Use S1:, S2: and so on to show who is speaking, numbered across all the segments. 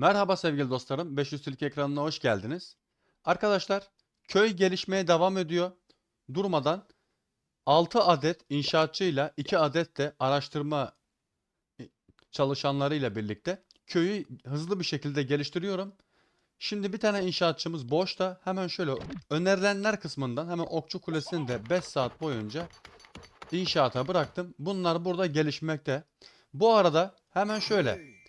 S1: Merhaba sevgili dostlarım. 500 Türk ekranına hoş geldiniz. Arkadaşlar, köy gelişmeye devam ediyor. Durmadan 6 adet inşaatçıyla 2 adet de araştırma e, çalışanlarıyla birlikte köyü hızlı bir şekilde geliştiriyorum. Şimdi bir tane inşaatçımız boşta. Hemen şöyle önerilenler kısmından hemen Okçu Kulesi'ni de 5 saat boyunca inşaata bıraktım. Bunlar burada gelişmekte. Bu arada hemen şöyle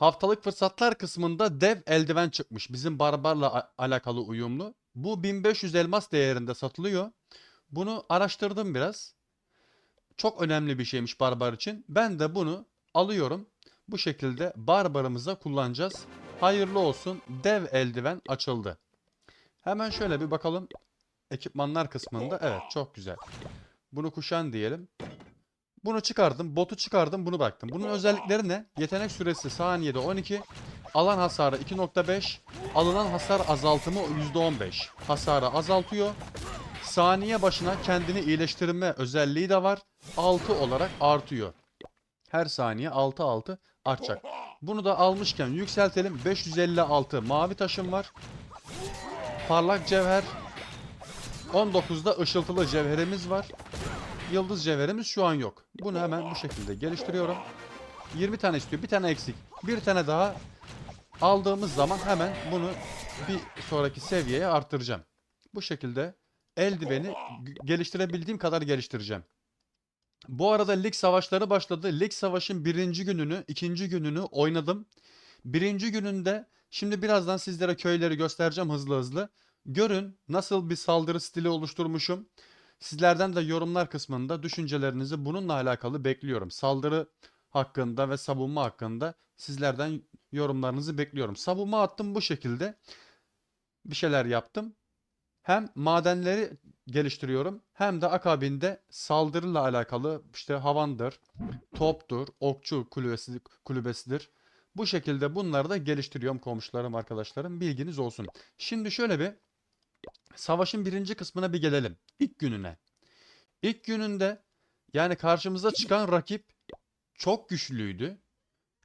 S1: Haftalık fırsatlar kısmında dev eldiven çıkmış. Bizim barbarla alakalı uyumlu. Bu 1500 elmas değerinde satılıyor. Bunu araştırdım biraz. Çok önemli bir şeymiş barbar için. Ben de bunu alıyorum. Bu şekilde barbarımıza kullanacağız. Hayırlı olsun. Dev eldiven açıldı. Hemen şöyle bir bakalım. Ekipmanlar kısmında. Evet çok güzel. Bunu kuşan diyelim. Bunu çıkardım. Botu çıkardım. Bunu bıraktım. Bunun özellikleri ne? Yetenek süresi saniyede 12. Alan hasarı 2.5. Alınan hasar azaltımı %15. Hasarı azaltıyor. Saniye başına kendini iyileştirme özelliği de var. 6 olarak artıyor. Her saniye 6 6 artacak. Bunu da almışken yükseltelim. 556 mavi taşım var. Parlak cevher. 19'da ışıltılı cevherimiz var. Yıldız cevherimiz şu an yok. Bunu hemen bu şekilde geliştiriyorum. 20 tane istiyor. Bir tane eksik. Bir tane daha aldığımız zaman hemen bunu bir sonraki seviyeye arttıracağım. Bu şekilde eldiveni geliştirebildiğim kadar geliştireceğim. Bu arada lig savaşları başladı. Lig savaşın birinci gününü, ikinci gününü oynadım. Birinci gününde şimdi birazdan sizlere köyleri göstereceğim hızlı hızlı. Görün nasıl bir saldırı stili oluşturmuşum. Sizlerden de yorumlar kısmında düşüncelerinizi bununla alakalı bekliyorum. Saldırı hakkında ve savunma hakkında sizlerden yorumlarınızı bekliyorum. Savunma attım bu şekilde. Bir şeyler yaptım. Hem madenleri geliştiriyorum hem de akabinde saldırıyla alakalı işte havandır, toptur, okçu kulübesi, kulübesidir. Bu şekilde bunları da geliştiriyorum komşularım, arkadaşlarım. Bilginiz olsun. Şimdi şöyle bir savaşın birinci kısmına bir gelelim. İlk gününe. İlk gününde yani karşımıza çıkan rakip çok güçlüydü.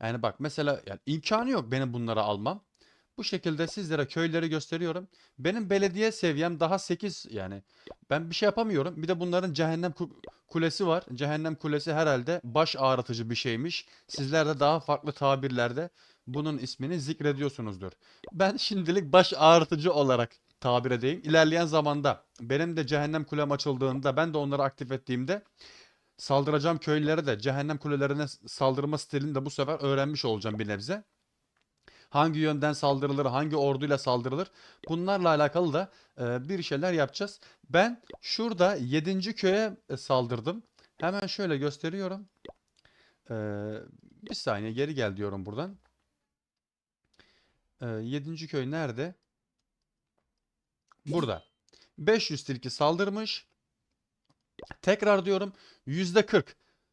S1: Yani bak mesela yani imkanı yok benim bunları almam. Bu şekilde sizlere köyleri gösteriyorum. Benim belediye seviyem daha 8 yani. Ben bir şey yapamıyorum. Bir de bunların cehennem ku- kulesi var. Cehennem kulesi herhalde baş ağrıtıcı bir şeymiş. Sizler de daha farklı tabirlerde bunun ismini zikrediyorsunuzdur. Ben şimdilik baş ağrıtıcı olarak tabir edeyim. İlerleyen zamanda benim de cehennem kulem açıldığında ben de onları aktif ettiğimde saldıracağım köylülere de cehennem kulelerine saldırma stilini de bu sefer öğrenmiş olacağım bir nebze. Hangi yönden saldırılır, hangi orduyla saldırılır bunlarla alakalı da e, bir şeyler yapacağız. Ben şurada 7. köye e, saldırdım. Hemen şöyle gösteriyorum. E, bir saniye geri gel diyorum buradan. E, 7. köy nerede? Burada. 500 tilki saldırmış. Tekrar diyorum %40.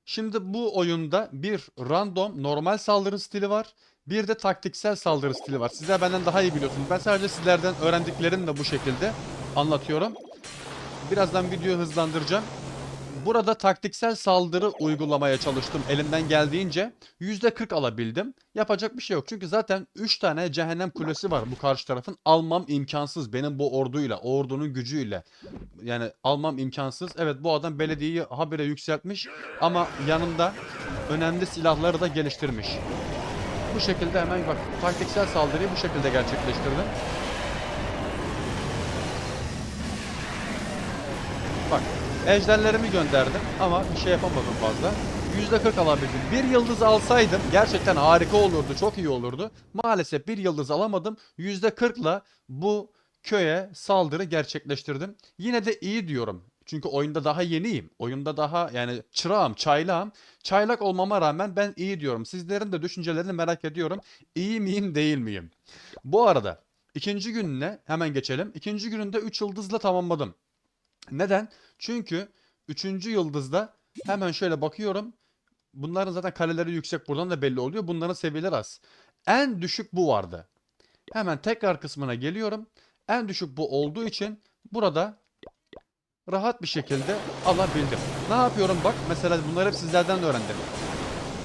S1: Şimdi bu oyunda bir random normal saldırı stili var. Bir de taktiksel saldırı stili var. Sizler benden daha iyi biliyorsunuz. Ben sadece sizlerden öğrendiklerimle bu şekilde anlatıyorum. Birazdan videoyu hızlandıracağım. Burada taktiksel saldırı uygulamaya çalıştım elimden geldiğince. %40 alabildim. Yapacak bir şey yok. Çünkü zaten 3 tane cehennem kulesi var bu karşı tarafın. Almam imkansız benim bu orduyla, ordunun gücüyle. Yani almam imkansız. Evet bu adam belediyeyi habire yükseltmiş ama yanında önemli silahları da geliştirmiş. Bu şekilde hemen bak taktiksel saldırıyı bu şekilde gerçekleştirdim. Bak ejderlerimi gönderdim ama bir şey yapamadım fazla. %40 alabildim. Bir yıldız alsaydım gerçekten harika olurdu, çok iyi olurdu. Maalesef bir yıldız alamadım. %40'la bu köye saldırı gerçekleştirdim. Yine de iyi diyorum. Çünkü oyunda daha yeniyim. Oyunda daha yani çırağım, çaylağım. Çaylak olmama rağmen ben iyi diyorum. Sizlerin de düşüncelerini merak ediyorum. İyi miyim, değil miyim? Bu arada ikinci gününe hemen geçelim. İkinci gününde 3 yıldızla tamamladım. Neden? Çünkü 3. yıldızda hemen şöyle bakıyorum. Bunların zaten kaleleri yüksek buradan da belli oluyor. Bunların seviyeleri az. En düşük bu vardı. Hemen tekrar kısmına geliyorum. En düşük bu olduğu için burada rahat bir şekilde alabildim. Ne yapıyorum bak mesela bunları hep sizlerden de öğrendim.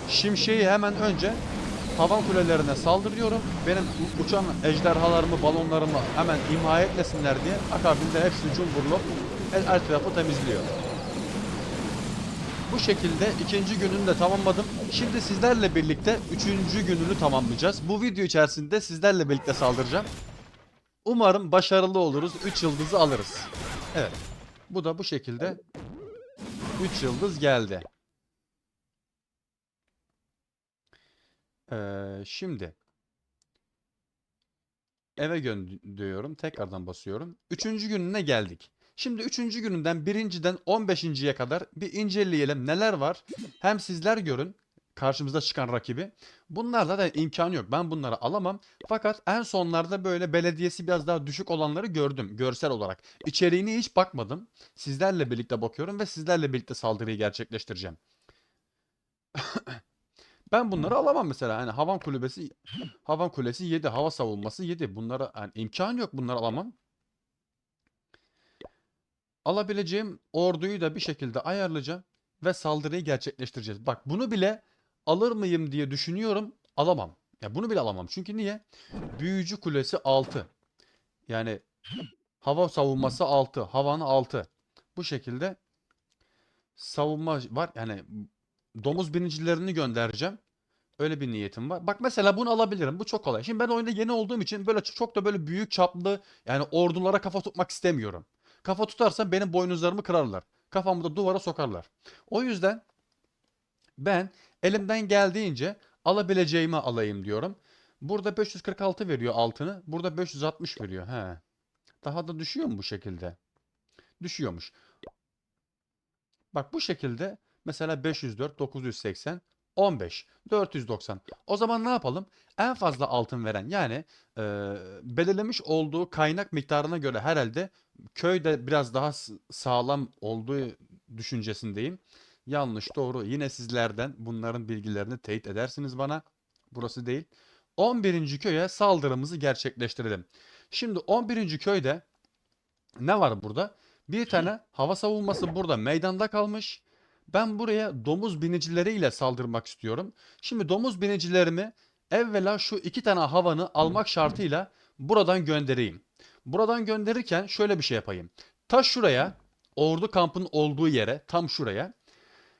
S1: Şimşeği hemen önce havan kulelerine saldırıyorum. Benim uçan ejderhalarımı, balonlarımı hemen imha etmesinler diye akabinde hepsini cumburlop her, her tarafı temizliyor. Bu şekilde ikinci gününü de tamamladım. Şimdi sizlerle birlikte üçüncü gününü tamamlayacağız. Bu video içerisinde sizlerle birlikte saldıracağım. Umarım başarılı oluruz. 3 yıldızı alırız. Evet. Bu da bu şekilde 3 yıldız geldi. Ee, şimdi eve gönderiyorum. Tekrardan basıyorum. Üçüncü gününe geldik. Şimdi üçüncü gününden birinciden 15.ye kadar bir inceleyelim neler var. Hem sizler görün karşımıza çıkan rakibi. Bunlarla da imkanı yok. Ben bunları alamam. Fakat en sonlarda böyle belediyesi biraz daha düşük olanları gördüm görsel olarak. İçeriğine hiç bakmadım. Sizlerle birlikte bakıyorum ve sizlerle birlikte saldırıyı gerçekleştireceğim. Ben bunları alamam mesela. Hani havan kulübesi havan kulesi 7, hava savunması 7. Bunlara yani imkan yok bunları alamam. Alabileceğim orduyu da bir şekilde ayarlayacağım ve saldırıyı gerçekleştireceğiz. Bak bunu bile alır mıyım diye düşünüyorum. Alamam. Ya bunu bile alamam. Çünkü niye? Büyücü kulesi 6. Yani hava savunması 6, havanı 6. Bu şekilde savunma var. Yani domuz binicilerini göndereceğim. Öyle bir niyetim var. Bak mesela bunu alabilirim. Bu çok kolay. Şimdi ben oyunda yeni olduğum için böyle çok da böyle büyük çaplı yani ordulara kafa tutmak istemiyorum. Kafa tutarsam benim boynuzlarımı kırarlar. Kafamı da duvara sokarlar. O yüzden ben elimden geldiğince alabileceğimi alayım diyorum. Burada 546 veriyor altını. Burada 560 veriyor. He. Daha da düşüyor mu bu şekilde? Düşüyormuş. Bak bu şekilde mesela 504, 980, 15, 490. O zaman ne yapalım? En fazla altın veren yani e, belirlemiş olduğu kaynak miktarına göre herhalde köyde biraz daha sağlam olduğu düşüncesindeyim. Yanlış doğru yine sizlerden bunların bilgilerini teyit edersiniz bana. Burası değil. 11. köye saldırımızı gerçekleştirelim. Şimdi 11. köyde ne var burada? Bir tane hava savunması burada meydanda kalmış. Ben buraya domuz binicileriyle saldırmak istiyorum. Şimdi domuz binicilerimi evvela şu iki tane havanı almak şartıyla buradan göndereyim. Buradan gönderirken şöyle bir şey yapayım. Ta şuraya, ordu kampının olduğu yere, tam şuraya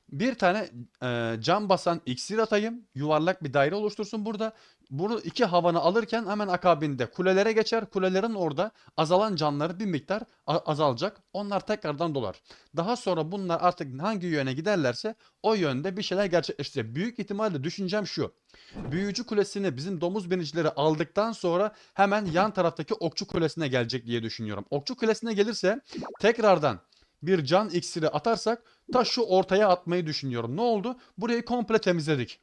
S1: bir tane e, cam basan iksir atayım. Yuvarlak bir daire oluştursun burada. Bunu iki havanı alırken hemen akabinde kulelere geçer. Kulelerin orada azalan canları bir miktar azalacak. Onlar tekrardan dolar. Daha sonra bunlar artık hangi yöne giderlerse o yönde bir şeyler gerçekleştirecek. Büyük ihtimalle düşüncem şu. Büyücü kulesini bizim domuz binicileri aldıktan sonra hemen yan taraftaki okçu kulesine gelecek diye düşünüyorum. Okçu kulesine gelirse tekrardan bir can iksiri atarsak ta şu ortaya atmayı düşünüyorum. Ne oldu? Burayı komple temizledik.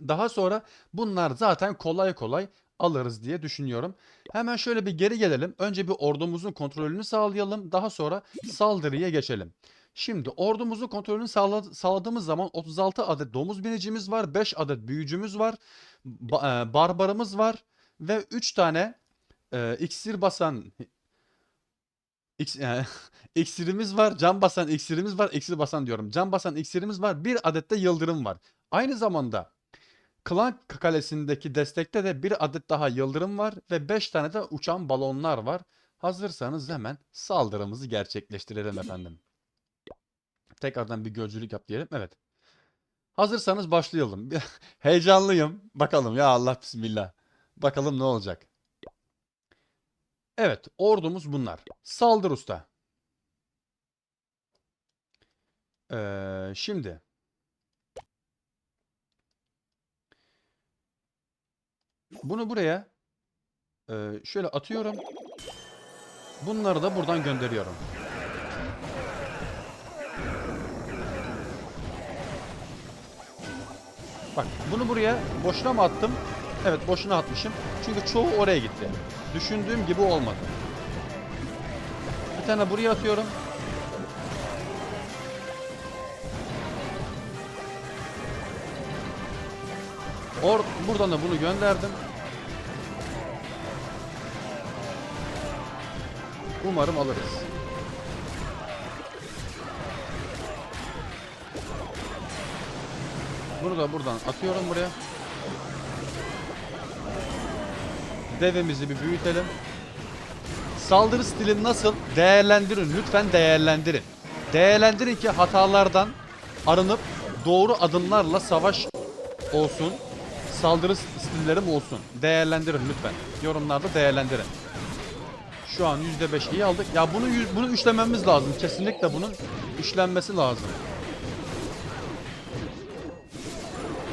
S1: Daha sonra bunlar zaten kolay kolay alırız diye düşünüyorum. Hemen şöyle bir geri gelelim. Önce bir ordumuzun kontrolünü sağlayalım. Daha sonra saldırıya geçelim. Şimdi ordumuzun kontrolünü sağla- sağladığımız zaman 36 adet domuz binicimiz var. 5 adet büyücümüz var. e, barbarımız var. Ve 3 tane e, iksir basan İks- yani iksirimiz var, can basan iksirimiz var, iksir basan diyorum. Can basan iksirimiz var, bir adet de yıldırım var. Aynı zamanda Klan Kalesi'ndeki destekte de bir adet daha yıldırım var ve 5 tane de uçan balonlar var. Hazırsanız hemen saldırımızı gerçekleştirelim efendim. Tekrardan bir gözcülük yap diyelim. Evet. Hazırsanız başlayalım. Heyecanlıyım. Bakalım ya Allah bismillah. Bakalım ne olacak. Evet, ordumuz bunlar. Saldır usta. Ee, şimdi. Bunu buraya e, şöyle atıyorum. Bunları da buradan gönderiyorum. Bak bunu buraya boşuna mı attım? Evet boşuna atmışım. Çünkü çoğu oraya gitti. Düşündüğüm gibi olmadı. Bir tane buraya atıyorum. Or buradan da bunu gönderdim. Umarım alırız. Bunu da buradan atıyorum buraya. Devemizi bir büyütelim. Saldırı stili nasıl? Değerlendirin. Lütfen değerlendirin. Değerlendirin ki hatalardan arınıp doğru adımlarla savaş olsun. Saldırı stillerim olsun. Değerlendirin lütfen. Yorumlarda değerlendirin. Şu an %5 iyi aldık. Ya bunu bunu üçlememiz lazım. Kesinlikle bunun üçlenmesi lazım.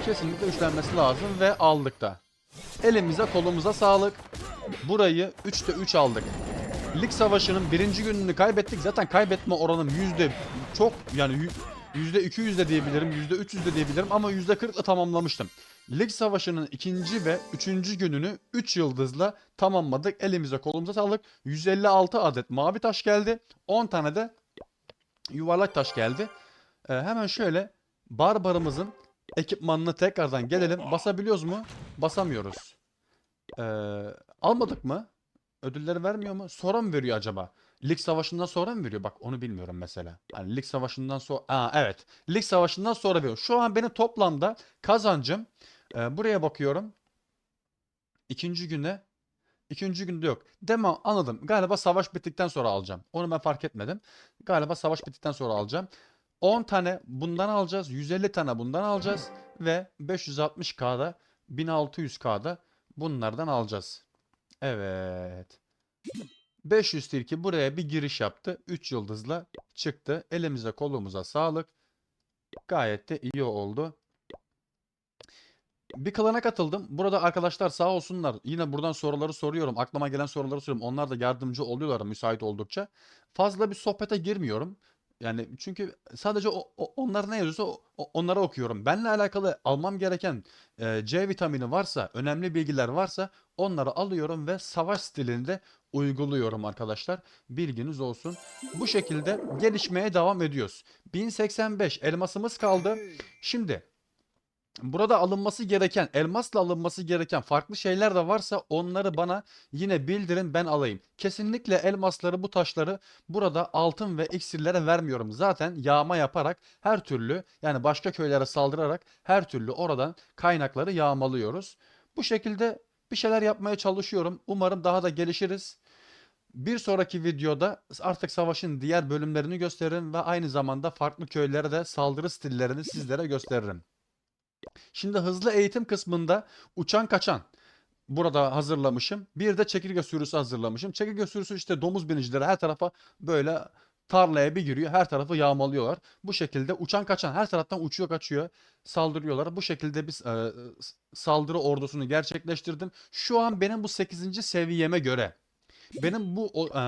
S1: Kesinlikle üçlenmesi lazım ve aldık da. Elimize kolumuza sağlık. Burayı 3'te 3 aldık. Lig savaşının birinci gününü kaybettik. Zaten kaybetme oranım yüzde çok yani yü- yüzde 200 de diyebilirim, yüzde 300 de diyebilirim ama yüzde 40 ile tamamlamıştım. Lig savaşının ikinci ve üçüncü gününü 3 yıldızla tamamladık. Elimize kolumuza sağlık. 156 adet mavi taş geldi. 10 tane de yuvarlak taş geldi. Ee, hemen şöyle barbarımızın ekipmanına tekrardan gelelim. Basabiliyoruz mu? Basamıyoruz. Ee, almadık mı? Ödülleri vermiyor mu? Sonra mı veriyor acaba? Lig savaşından sonra mı veriyor? Bak onu bilmiyorum mesela. Yani lig savaşından sonra... Aa evet. Lig savaşından sonra veriyor. Şu an benim toplamda kazancım... e, buraya bakıyorum. İkinci güne... İkinci günde yok. Demem anladım. Galiba savaş bittikten sonra alacağım. Onu ben fark etmedim. Galiba savaş bittikten sonra alacağım. 10 tane bundan alacağız. 150 tane bundan alacağız. Ve 560K'da 1600K'da bunlardan alacağız. Evet. 500 tilki buraya bir giriş yaptı. 3 yıldızla çıktı. Elimize kolumuza sağlık. Gayet de iyi oldu. Bir klana katıldım. Burada arkadaşlar sağ olsunlar. Yine buradan soruları soruyorum. Aklıma gelen soruları soruyorum. Onlar da yardımcı oluyorlar müsait oldukça. Fazla bir sohbete girmiyorum. Yani çünkü sadece o, o- onlar ne yazıyorsa o- onları okuyorum. Benle alakalı almam gereken e, C vitamini varsa, önemli bilgiler varsa onları alıyorum ve savaş stilinde uyguluyorum arkadaşlar. Bilginiz olsun. Bu şekilde gelişmeye devam ediyoruz. 1085 elmasımız kaldı. Şimdi burada alınması gereken, elmasla alınması gereken farklı şeyler de varsa onları bana yine bildirin ben alayım. Kesinlikle elmasları bu taşları burada altın ve iksirlere vermiyorum. Zaten yağma yaparak her türlü yani başka köylere saldırarak her türlü oradan kaynakları yağmalıyoruz. Bu şekilde bir şeyler yapmaya çalışıyorum. Umarım daha da gelişiriz. Bir sonraki videoda artık savaşın diğer bölümlerini gösteririm ve aynı zamanda farklı köylere de saldırı stillerini sizlere gösteririm. Şimdi hızlı eğitim kısmında uçan kaçan burada hazırlamışım. Bir de çekirge sürüsü hazırlamışım. Çekirge sürüsü işte domuz binicileri her tarafa böyle tarlaya bir giriyor. Her tarafı yağmalıyorlar. Bu şekilde uçan kaçan her taraftan uçuyor kaçıyor. Saldırıyorlar. Bu şekilde biz e, saldırı ordusunu gerçekleştirdim. Şu an benim bu 8. seviyeme göre benim bu e,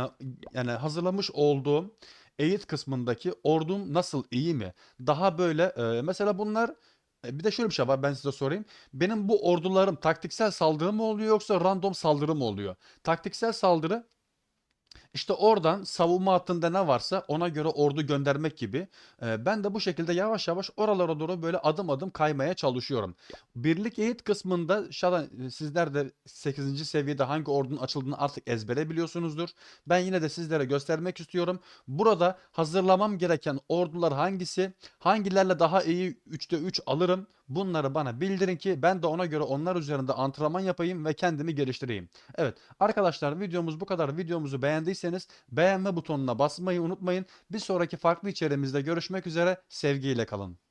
S1: yani hazırlamış olduğum eğit kısmındaki ordum nasıl iyi mi? Daha böyle e, mesela bunlar e, bir de şöyle bir şey var ben size sorayım. Benim bu ordularım taktiksel saldırı mı oluyor yoksa random saldırı mı oluyor? Taktiksel saldırı işte oradan savunma hattında ne varsa ona göre ordu göndermek gibi. Ee, ben de bu şekilde yavaş yavaş oralara doğru böyle adım adım kaymaya çalışıyorum. Birlik eğit kısmında şadan e, sizler de 8. seviyede hangi ordunun açıldığını artık ezbere biliyorsunuzdur. Ben yine de sizlere göstermek istiyorum. Burada hazırlamam gereken ordular hangisi? Hangilerle daha iyi 3'te 3 alırım? Bunları bana bildirin ki ben de ona göre onlar üzerinde antrenman yapayım ve kendimi geliştireyim. Evet arkadaşlar videomuz bu kadar. Videomuzu beğendiyseniz beğenme butonuna basmayı unutmayın. Bir sonraki farklı içeriğimizde görüşmek üzere. Sevgiyle kalın.